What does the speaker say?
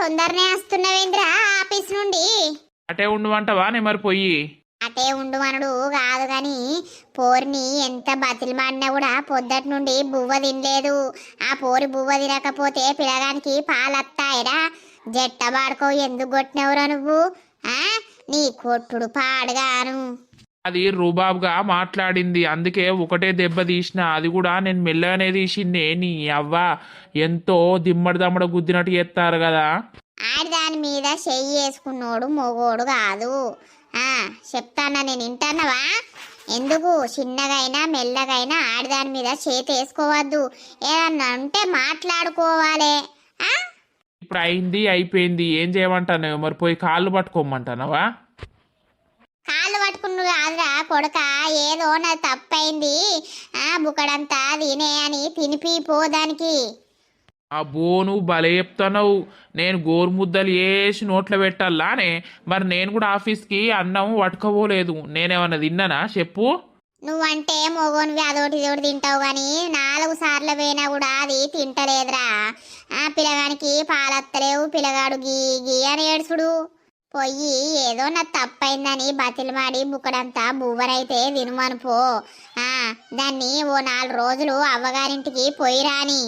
తొందరనే వస్తున్నావేంద్రా ఆఫీస్ నుండి? అటే ఉండమంటావా నే మరి పోయి అటే ఉండు మనడు కాదు గాని పోరిని ఎంత బతిలిమాడినా కూడా పొద్దటి నుండి బువ్వ తినలేదు. ఆ పోరి బువ్వ తినకపోతే పిల్లగానికి పాలత్తాయిరా. జట్ట పాడుకో ఎందుకు కొట్టినవురా నువ్వు? ఆ? నీ కొట్టుడు పాడుగాను. అది రుబాబ్గా మాట్లాడింది. అందుకే ఒకటే దెబ్బ తీసిన. అది కూడా నేను మెల్లగానే తీసిందే. నీ అవ్వ? ఎంతో దిమ్మడి దమ్మడ గుద్దినట్టు చేస్తారు కదా. ఆడి దాని మీద చెయ్యి వేసుకున్నోడు మొగోడు కాదు. చెప్తానా నేను వింటానవా? ఎందుకు? చిన్నగైనా మెల్లగైనా ఆడిదాని మీద చేతి వేసుకోవద్దు. ఏదన్నా ఉంటే మాట్లాడుకోవాలి. ఇప్పుడు అయింది అయిపోయింది. ఏం చేయమంటాను? మరి పోయి కాళ్ళు పట్టుకోమంటానవా? కాళ్ళు పట్టుకున్ను కాదురా కొడక. ఏదో నా తప్పైంది. ఆ బుకడంతా తినే అని తినిపి పోదానికి అబ్బో నువ్వు భలే చెప్తున్నావు. నేను గోరు ముద్దలు వేసి నోట్లో పెట్టాలానే మరి నేను కూడా ఆఫీస్కి అన్నం పట్టుకోపోలేదు నేనేమన్నా తిన్నానా? చెప్పు. నువ్వంటే మొగోనివి అదోటి ఇదోటి తింటావు కానీ నాలుగు సార్లు పోయినా కూడా అది తింటలేదురా. ఆ పిల్లగానికి పాలత్తలేవు పిల్లగాడు గీ గీ అని ఏడుచుడు. పొయ్యి ఏదో నా తప్పైందని బతిలమాడి బుక్కడంతా బువ్వరైతే వినుమను పో. ఆ దాన్ని ఓ నాలుగు రోజులు అవ్వగారింటికి పోయి రాని